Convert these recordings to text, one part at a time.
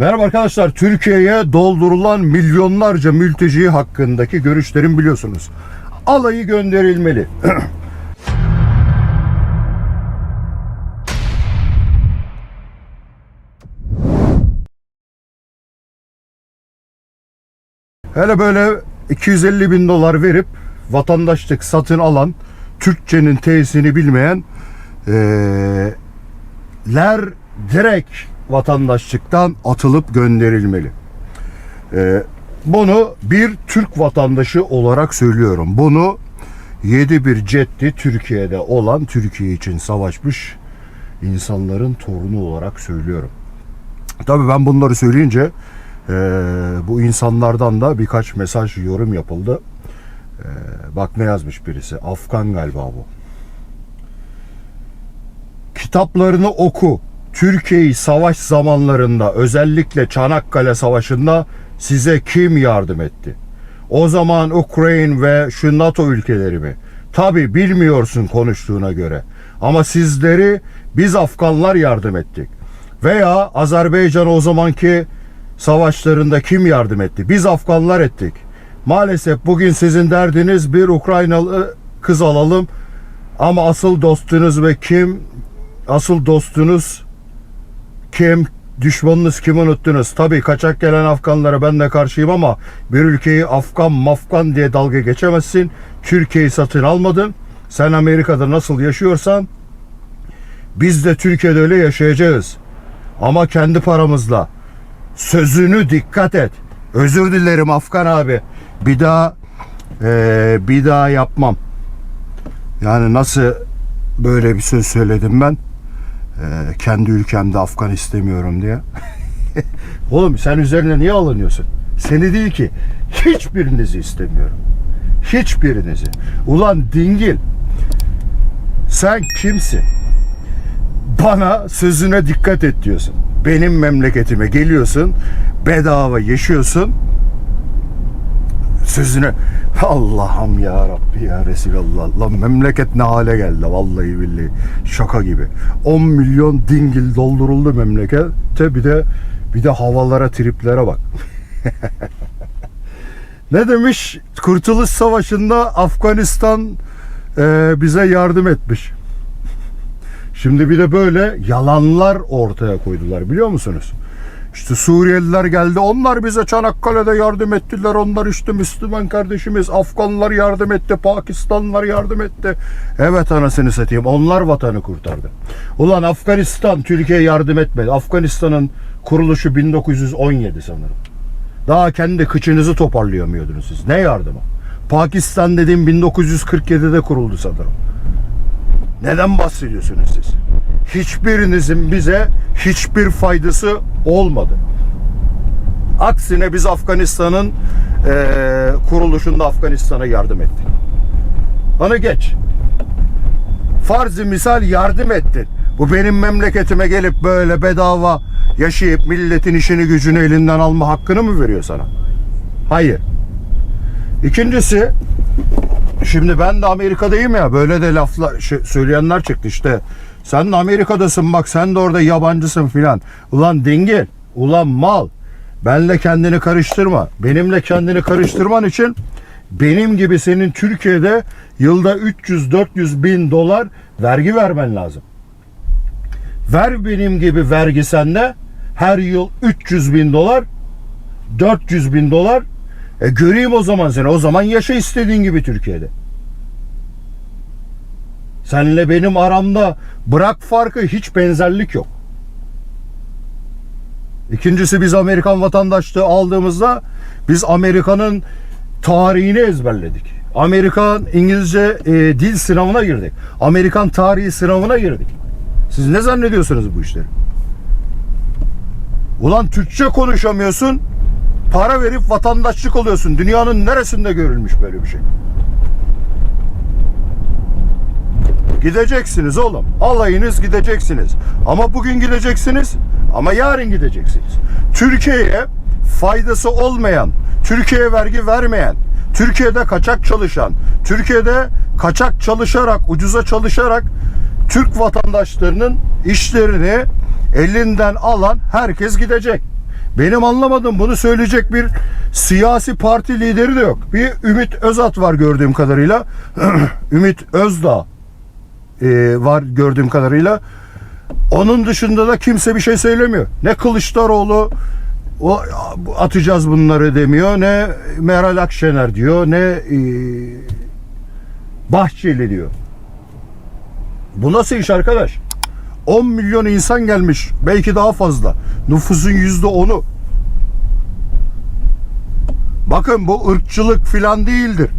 Merhaba arkadaşlar. Türkiye'ye doldurulan milyonlarca mülteci hakkındaki görüşlerimi biliyorsunuz. Alayı gönderilmeli. Hele böyle 250 bin dolar verip vatandaşlık satın alan Türkçenin T'sini bilmeyen eee ler direkt vatandaşlıktan atılıp gönderilmeli. Ee, bunu bir Türk vatandaşı olarak söylüyorum. Bunu 7 bir cetti Türkiye'de olan Türkiye için savaşmış insanların torunu olarak söylüyorum. Tabii ben bunları söyleyince e, bu insanlardan da birkaç mesaj yorum yapıldı. E, bak ne yazmış birisi. Afgan galiba bu kitaplarını oku. Türkiye'yi savaş zamanlarında özellikle Çanakkale Savaşı'nda size kim yardım etti? O zaman Ukrayna ve şu NATO ülkeleri mi? Tabi bilmiyorsun konuştuğuna göre. Ama sizleri biz Afganlar yardım ettik. Veya Azerbaycan o zamanki savaşlarında kim yardım etti? Biz Afganlar ettik. Maalesef bugün sizin derdiniz bir Ukraynalı kız alalım ama asıl dostunuz ve kim asıl dostunuz kim düşmanınız kim unuttunuz? Tabii kaçak gelen Afganlara ben de karşıyım ama bir ülkeyi Afgan mafgan diye dalga geçemezsin. Türkiye'yi satın almadın. Sen Amerika'da nasıl yaşıyorsan biz de Türkiye'de öyle yaşayacağız. Ama kendi paramızla. Sözünü dikkat et. Özür dilerim Afgan abi. Bir daha eee, bir daha yapmam. Yani nasıl böyle bir söz söyledim ben? Ee, kendi ülkemde Afgan istemiyorum diye. Oğlum sen üzerine niye alınıyorsun? Seni değil ki. Hiçbirinizi istemiyorum. Hiçbirinizi. Ulan dingil. Sen kimsin? Bana sözüne dikkat et diyorsun. Benim memleketime geliyorsun. Bedava yaşıyorsun. Sözüne Allah'ım ya Rabbi ya Resulallah. Lan memleket ne hale geldi vallahi billahi. Şaka gibi. 10 milyon dingil dolduruldu memlekete. Bir de bir de havalara triplere bak. ne demiş? Kurtuluş Savaşı'nda Afganistan e, bize yardım etmiş. Şimdi bir de böyle yalanlar ortaya koydular biliyor musunuz? İşte Suriyeliler geldi. Onlar bize Çanakkale'de yardım ettiler. Onlar işte Müslüman kardeşimiz. Afganlar yardım etti. Pakistanlılar yardım etti. Evet anasını satayım. Onlar vatanı kurtardı. Ulan Afganistan Türkiye'ye yardım etmedi. Afganistan'ın kuruluşu 1917 sanırım. Daha kendi kıçınızı toparlayamıyordunuz siz. Ne yardımı? Pakistan dediğim 1947'de kuruldu sanırım. Neden bahsediyorsunuz siz? Hiçbirinizin bize hiçbir faydası olmadı. Aksine biz Afganistan'ın eee, kuruluşunda Afganistan'a yardım ettik. Bana geç. Farz-ı misal yardım ettin. Bu benim memleketime gelip böyle bedava yaşayıp milletin işini gücünü elinden alma hakkını mı veriyor sana? Hayır. İkincisi Şimdi ben de Amerika'dayım ya böyle de laflar söyleyenler çıktı işte. Sen de Amerika'dasın bak sen de orada yabancısın filan. Ulan dingil, ulan mal. Benle kendini karıştırma. Benimle kendini karıştırman için benim gibi senin Türkiye'de yılda 300-400 bin dolar vergi vermen lazım. Ver benim gibi vergi sende her yıl 300 bin dolar 400 bin dolar e göreyim o zaman seni. O zaman yaşa istediğin gibi Türkiye'de. Senle benim aramda bırak farkı hiç benzerlik yok. İkincisi biz Amerikan vatandaşlığı aldığımızda biz Amerika'nın tarihini ezberledik. Amerikan İngilizce e, dil sınavına girdik. Amerikan tarihi sınavına girdik. Siz ne zannediyorsunuz bu işleri? Ulan Türkçe konuşamıyorsun. Para verip vatandaşlık oluyorsun. Dünyanın neresinde görülmüş böyle bir şey? Gideceksiniz oğlum. Alayınız gideceksiniz. Ama bugün gideceksiniz ama yarın gideceksiniz. Türkiye'ye faydası olmayan, Türkiye'ye vergi vermeyen, Türkiye'de kaçak çalışan, Türkiye'de kaçak çalışarak, ucuza çalışarak Türk vatandaşlarının işlerini elinden alan herkes gidecek. Benim anlamadığım bunu söyleyecek bir siyasi parti lideri de yok. Bir Ümit Özat var gördüğüm kadarıyla. Ümit Özdağ e, var gördüğüm kadarıyla. Onun dışında da kimse bir şey söylemiyor. Ne Kılıçdaroğlu o atacağız bunları demiyor. Ne Meral Akşener diyor. Ne e, Bahçeli diyor. Bu nasıl iş arkadaş? 10 milyon insan gelmiş. Belki daha fazla. Nüfusun yüzde onu. Bakın bu ırkçılık filan değildir.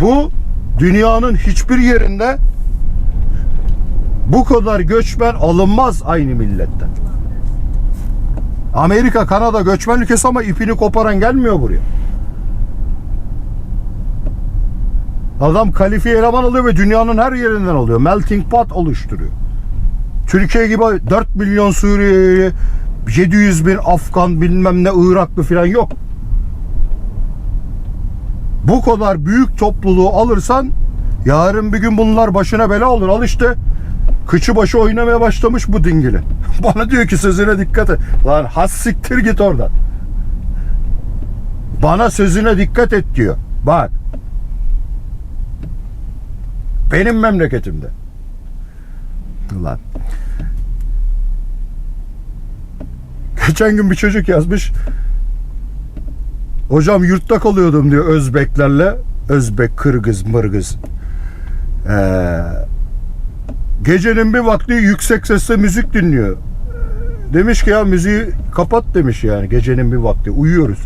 Bu dünyanın hiçbir yerinde bu kadar göçmen alınmaz aynı milletten. Amerika, Kanada göçmen ülkesi ama ipini koparan gelmiyor buraya. Adam kalifiye eleman alıyor ve dünyanın her yerinden alıyor. Melting pot oluşturuyor. Türkiye gibi 4 milyon Suriyeli, 700 bin Afgan bilmem ne Iraklı falan yok. Bu kadar büyük topluluğu alırsan yarın bir gün bunlar başına bela olur. Al işte kıçı başı oynamaya başlamış bu dingili. Bana diyor ki sözüne dikkat et. Lan has siktir git oradan. Bana sözüne dikkat et diyor. Bak. Benim memleketimde. Ulan. Geçen gün bir çocuk yazmış. Hocam yurtta kalıyordum diyor Özbeklerle. Özbek, Kırgız, Mırgız. Ee, gecenin bir vakti yüksek sesle müzik dinliyor. Demiş ki ya müziği kapat demiş yani gecenin bir vakti. Uyuyoruz.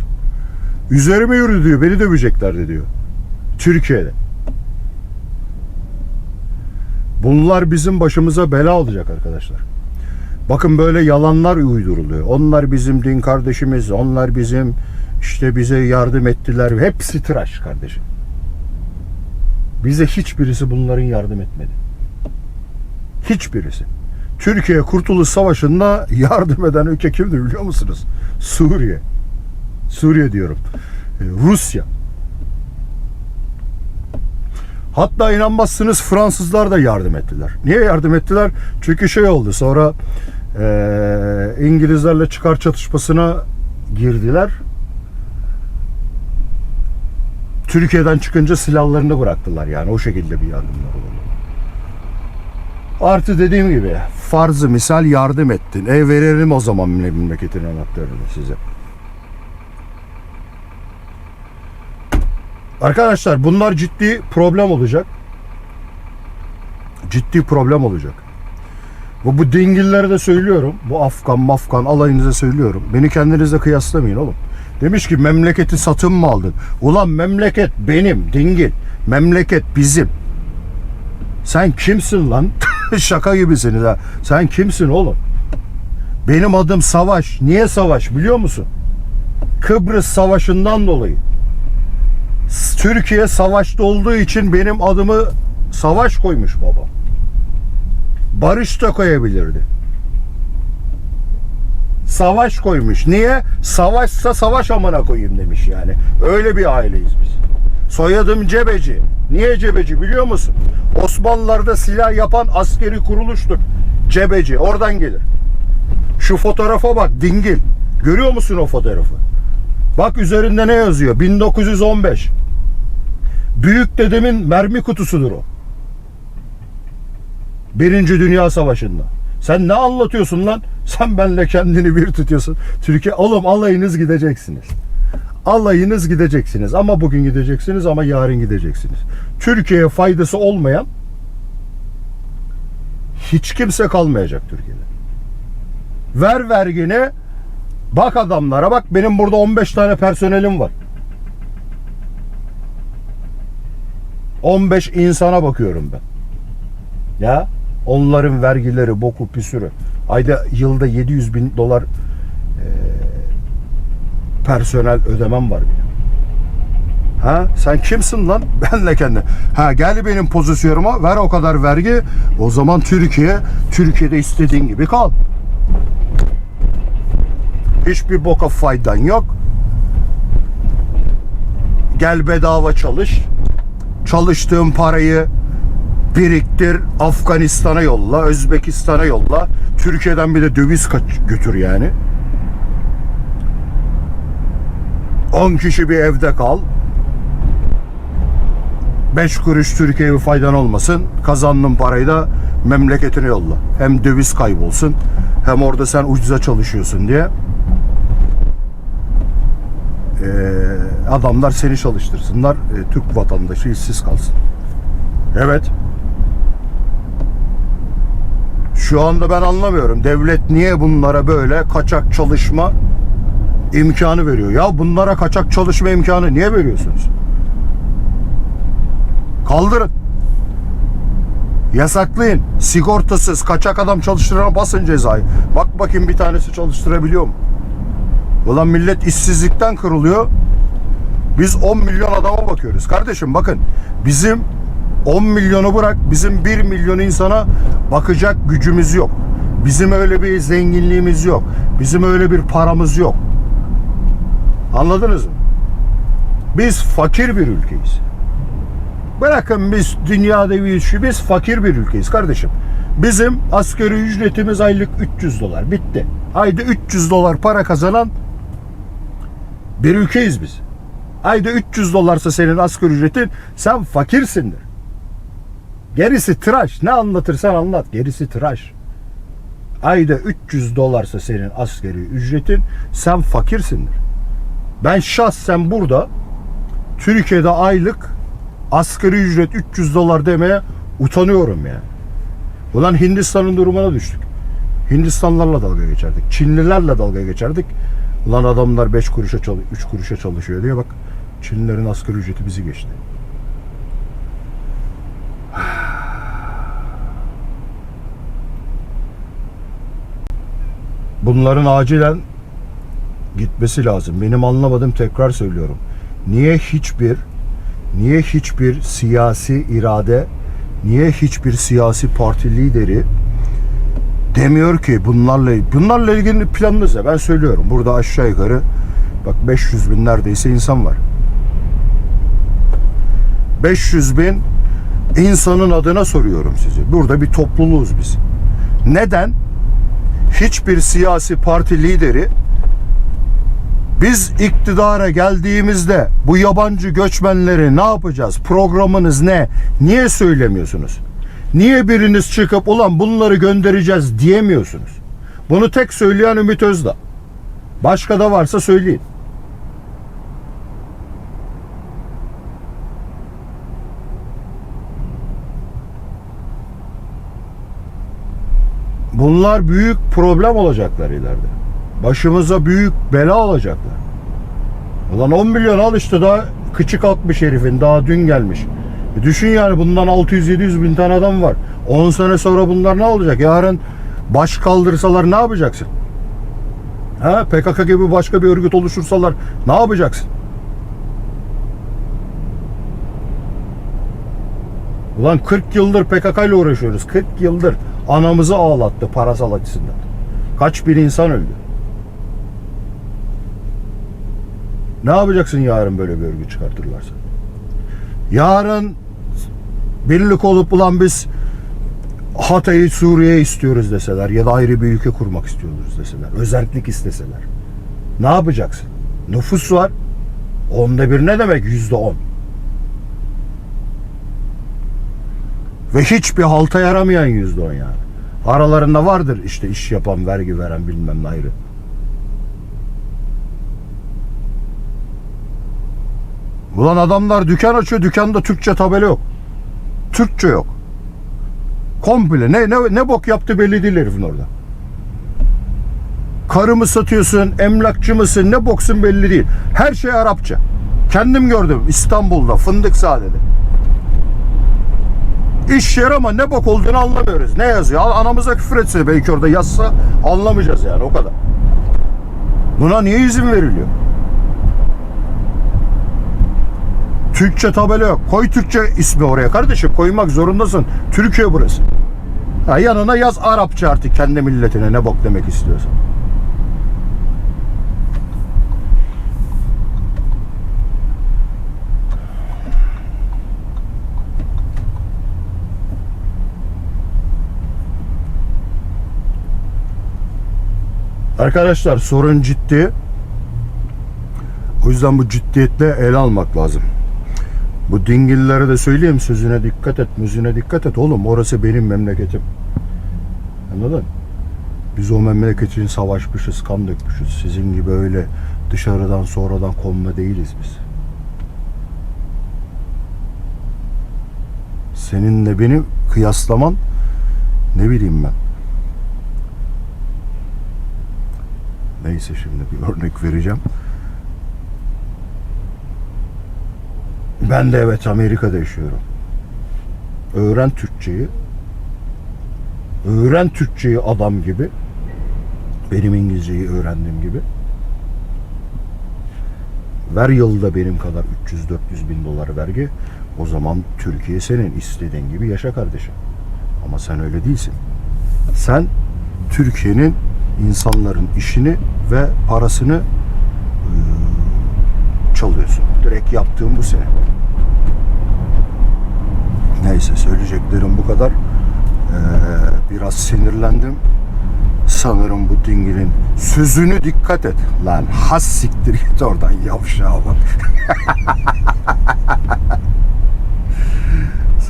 Üzerime yürü diyor. Beni döveceklerdi diyor. Türkiye'de. Bunlar bizim başımıza bela olacak arkadaşlar. Bakın böyle yalanlar uyduruluyor. Onlar bizim din kardeşimiz, onlar bizim işte bize yardım ettiler. Hepsi tıraş kardeşim. Bize hiçbirisi bunların yardım etmedi. Hiçbirisi. Türkiye Kurtuluş Savaşı'nda yardım eden ülke kimdi biliyor musunuz? Suriye. Suriye diyorum. Ee, Rusya. Hatta inanmazsınız Fransızlar da yardım ettiler. Niye yardım ettiler? Çünkü şey oldu sonra eee, İngilizlerle çıkar çatışmasına girdiler. Türkiye'den çıkınca silahlarını bıraktılar yani o şekilde bir yardımlar oldu. Artı dediğim gibi farzı misal yardım ettin. E verelim o zaman memleketin anahtarını size. Arkadaşlar bunlar ciddi problem olacak. Ciddi problem olacak. Ve bu dingillere de söylüyorum. Bu Afgan mafkan alayınıza söylüyorum. Beni kendinizle kıyaslamayın oğlum. Demiş ki memleketi satın mı aldın? Ulan memleket benim dingil. Memleket bizim. Sen kimsin lan? Şaka gibisiniz ha. Sen kimsin oğlum? Benim adım Savaş. Niye Savaş biliyor musun? Kıbrıs Savaşı'ndan dolayı. Türkiye savaşta olduğu için benim adımı Savaş koymuş baba. Barış da koyabilirdi. Savaş koymuş. Niye? Savaşsa savaş amına koyayım demiş yani. Öyle bir aileyiz biz. Soyadım Cebeci. Niye Cebeci biliyor musun? Osmanlılar'da silah yapan askeri kuruluştur. Cebeci. Oradan gelir. Şu fotoğrafa bak dingil. Görüyor musun o fotoğrafı? Bak üzerinde ne yazıyor? 1915. Büyük dedemin mermi kutusudur o. Birinci Dünya Savaşı'nda. Sen ne anlatıyorsun lan? Sen benle kendini bir tutuyorsun. Türkiye oğlum alayınız gideceksiniz. Alayınız gideceksiniz. Ama bugün gideceksiniz ama yarın gideceksiniz. Türkiye'ye faydası olmayan hiç kimse kalmayacak Türkiye'de. Ver vergini bak adamlara bak benim burada 15 tane personelim var. 15 insana bakıyorum ben. Ya onların vergileri boku püsürü. Ayda yılda 700 bin dolar personel ödemem var benim. Ha sen kimsin lan? Benle kendi. Ha gel benim pozisyonuma ver o kadar vergi. O zaman Türkiye, Türkiye'de istediğin gibi kal. Hiçbir boka faydan yok. Gel bedava çalış. Çalıştığın parayı biriktir Afganistan'a yolla, Özbekistan'a yolla. Türkiye'den bir de döviz götür yani. 10 kişi bir evde kal. 5 kuruş Türkiye'ye faydan olmasın. Kazandığın parayı da memleketine yolla. Hem döviz kaybolsun hem orada sen ucuza çalışıyorsun diye. Ee, adamlar seni çalıştırsınlar. Ee, Türk vatandaşı işsiz kalsın. Evet. Şu anda ben anlamıyorum. Devlet niye bunlara böyle kaçak çalışma imkanı veriyor? Ya bunlara kaçak çalışma imkanı niye veriyorsunuz? Kaldırın. Yasaklayın. Sigortasız kaçak adam çalıştırana basın cezayı. Bak bakayım bir tanesi çalıştırabiliyor mu? Ulan millet işsizlikten kırılıyor. Biz 10 milyon adama bakıyoruz. Kardeşim bakın bizim 10 milyonu bırak bizim 1 milyon insana bakacak gücümüz yok. Bizim öyle bir zenginliğimiz yok. Bizim öyle bir paramız yok. Anladınız mı? Biz fakir bir ülkeyiz. Bırakın biz dünyada bir işi, biz fakir bir ülkeyiz kardeşim. Bizim asgari ücretimiz aylık 300 dolar. Bitti. Ayda 300 dolar para kazanan bir ülkeyiz biz. Ayda 300 dolarsa senin asgari ücretin sen fakirsindir. Gerisi tıraş. Ne anlatırsan anlat. Gerisi tıraş. Ayda 300 dolarsa senin asgari ücretin sen fakirsindir. Ben şahsen burada Türkiye'de aylık asgari ücret 300 dolar demeye utanıyorum yani. Ulan Hindistan'ın durumuna düştük. Hindistanlarla dalga geçerdik. Çinlilerle dalga geçerdik. Ulan adamlar 5 kuruşa çalış 3 kuruşa çalışıyor diye bak. Çinlilerin asgari ücreti bizi geçti. Bunların acilen gitmesi lazım. Benim anlamadığım tekrar söylüyorum. Niye hiçbir niye hiçbir siyasi irade, niye hiçbir siyasi parti lideri demiyor ki bunlarla bunlarla ilgili planınız ne? Ben söylüyorum. Burada aşağı yukarı bak 500 bin neredeyse insan var. 500 bin insanın adına soruyorum size. Burada bir topluluğuz biz. Neden? Hiçbir siyasi parti lideri biz iktidara geldiğimizde bu yabancı göçmenleri ne yapacağız? Programınız ne? Niye söylemiyorsunuz? Niye biriniz çıkıp ulan bunları göndereceğiz diyemiyorsunuz? Bunu tek söyleyen Ümit Özdağ. Başka da varsa söyleyin. Bunlar büyük problem olacaklar ileride. Başımıza büyük bela olacaklar. Ulan 10 milyon al işte daha kıçı kalkmış herifin. Daha dün gelmiş. E düşün yani bundan 600-700 bin tane adam var. 10 sene sonra bunlar ne olacak? Yarın baş kaldırsalar ne yapacaksın? Ha, PKK gibi başka bir örgüt oluştursalar ne yapacaksın? Ulan 40 yıldır PKK ile uğraşıyoruz. 40 yıldır anamızı ağlattı parasal açısından. Kaç bir insan öldü. Ne yapacaksın yarın böyle bir örgüt çıkartırlarsa? Yarın birlik olup ulan biz Hatay'ı Suriye istiyoruz deseler ya da ayrı bir ülke kurmak istiyoruz deseler. Özellik isteseler. Ne yapacaksın? Nüfus var. Onda bir ne demek? Yüzde on. Ve hiçbir halta yaramayan yüzde on yani. Aralarında vardır işte iş yapan, vergi veren bilmem ne ayrı. Ulan adamlar dükkan açıyor, dükkanda Türkçe tabela yok. Türkçe yok. Komple ne ne ne bok yaptı belli değil herifin orada. Karı mı satıyorsun, emlakçı mısın, ne boksun belli değil. Her şey Arapça. Kendim gördüm İstanbul'da, Fındıkzade'de. İş yer ama ne bok olduğunu anlamıyoruz. Ne yazıyor? Anamıza küfür etse belki orada yazsa anlamayacağız yani o kadar. Buna niye izin veriliyor? Türkçe tabela yok. Koy Türkçe ismi oraya kardeşim. Koymak zorundasın. Türkiye burası. Ha, yanına yaz Arapça artık kendi milletine ne bok demek istiyorsan. Arkadaşlar sorun ciddi. O yüzden bu ciddiyetle ele almak lazım. Bu dingillere de söyleyeyim sözüne dikkat et, müziğine dikkat et. Oğlum orası benim memleketim. Anladın? Biz o memleket için savaşmışız, kan dökmüşüz. Sizin gibi öyle dışarıdan sonradan konma değiliz biz. Seninle beni kıyaslaman ne bileyim ben. Neyse şimdi bir örnek vereceğim. Ben de evet Amerika'da yaşıyorum. Öğren Türkçeyi. Öğren Türkçeyi adam gibi. Benim İngilizceyi öğrendiğim gibi. Ver yılda benim kadar 300-400 bin dolar vergi. O zaman Türkiye senin istediğin gibi yaşa kardeşim. Ama sen öyle değilsin. Sen Türkiye'nin insanların işini ve parasını eee, çalıyorsun. Direkt yaptığın bu senin. Neyse söyleyeceklerim bu kadar. Eee, biraz sinirlendim. Sanırım bu dingilin sözünü dikkat et. Lan has siktir git oradan yavşağa bak.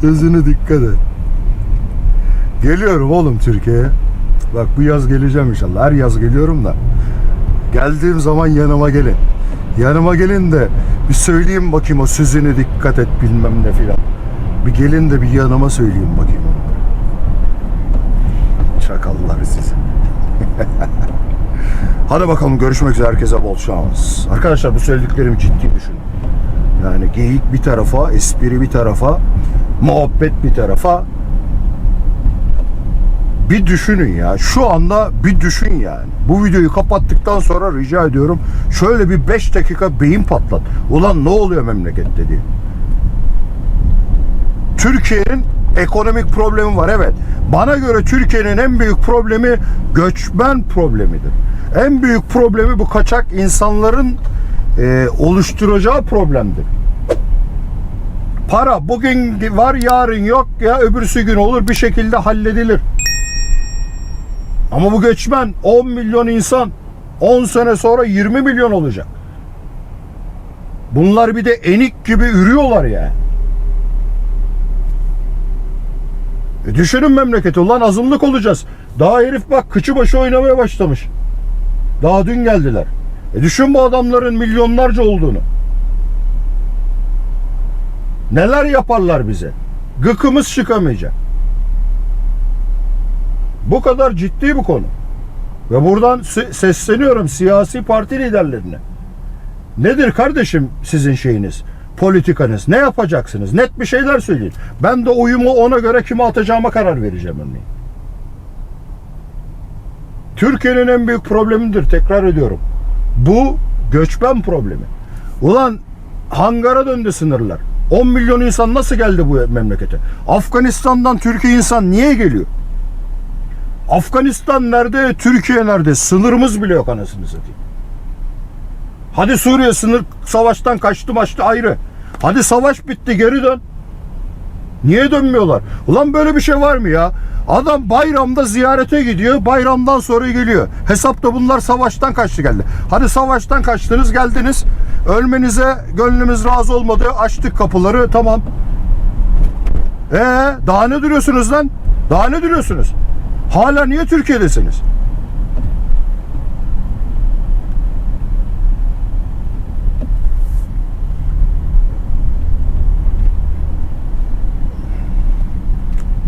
sözünü dikkat et. Geliyorum oğlum Türkiye'ye. Bak bu yaz geleceğim inşallah. Her yaz geliyorum da. Geldiğim zaman yanıma gelin. Yanıma gelin de bir söyleyeyim bakayım o sözünü dikkat et bilmem ne filan. Bir gelin de bir yanıma söyleyeyim bakayım. Çakallar sizi. Hadi bakalım görüşmek üzere herkese bol şans. Arkadaşlar bu söylediklerimi ciddi düşünün. Yani geyik bir tarafa, espri bir tarafa, muhabbet bir tarafa. Bir düşünün ya. Şu anda bir düşün yani. Bu videoyu kapattıktan sonra rica ediyorum şöyle bir 5 dakika beyin patlat. Ulan ne oluyor memlekette diye. Türkiye'nin ekonomik problemi var evet. Bana göre Türkiye'nin en büyük problemi göçmen problemidir. En büyük problemi bu kaçak insanların e, oluşturacağı problemdir. Para bugün var yarın yok ya öbürsü gün olur bir şekilde halledilir. Ama bu göçmen 10 milyon insan 10 sene sonra 20 milyon olacak. Bunlar bir de enik gibi ürüyorlar ya. E düşünün memleketi ulan azınlık olacağız. Daha herif bak kıçı başı oynamaya başlamış. Daha dün geldiler. E düşün bu adamların milyonlarca olduğunu. Neler yaparlar bize? Gıkımız çıkamayacak. Bu kadar ciddi bir konu. Ve buradan se- sesleniyorum siyasi parti liderlerine. Nedir kardeşim sizin şeyiniz? Politikanız? Ne yapacaksınız? Net bir şeyler söyleyin. Ben de oyumu ona göre kime atacağıma karar vereceğim örneğin. Türkiye'nin en büyük problemidir tekrar ediyorum. Bu göçmen problemi. Ulan hangara döndü sınırlar. 10 milyon insan nasıl geldi bu memlekete? Afganistan'dan Türkiye insan niye geliyor? Afganistan nerede? Türkiye nerede? Sınırımız bile yok anasını satayım. Hadi Suriye sınır savaştan kaçtı maçtı ayrı. Hadi savaş bitti geri dön. Niye dönmüyorlar? Ulan böyle bir şey var mı ya? Adam bayramda ziyarete gidiyor. Bayramdan sonra geliyor. Hesapta bunlar savaştan kaçtı geldi. Hadi savaştan kaçtınız geldiniz. Ölmenize gönlümüz razı olmadı. Açtık kapıları tamam. Ee, daha ne duruyorsunuz lan? Daha ne duruyorsunuz? Hala niye Türkiye'desiniz?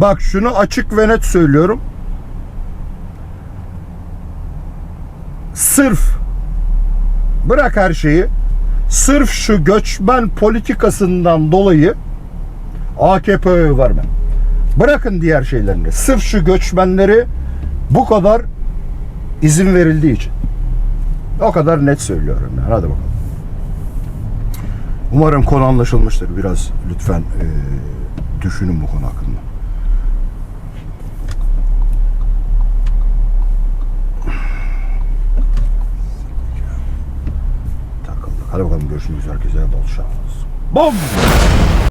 Bak şunu açık ve net söylüyorum. Sırf bırak her şeyi. Sırf şu göçmen politikasından dolayı AKP'ye vermem. Bırakın diğer şeylerini. Sırf şu göçmenleri bu kadar izin verildiği için. O kadar net söylüyorum yani. Hadi bakalım. Umarım konu anlaşılmıştır. Biraz lütfen eee, düşünün bu konu hakkında. Hadi bakalım görüşmek üzere. Herkese bol şans. Bom!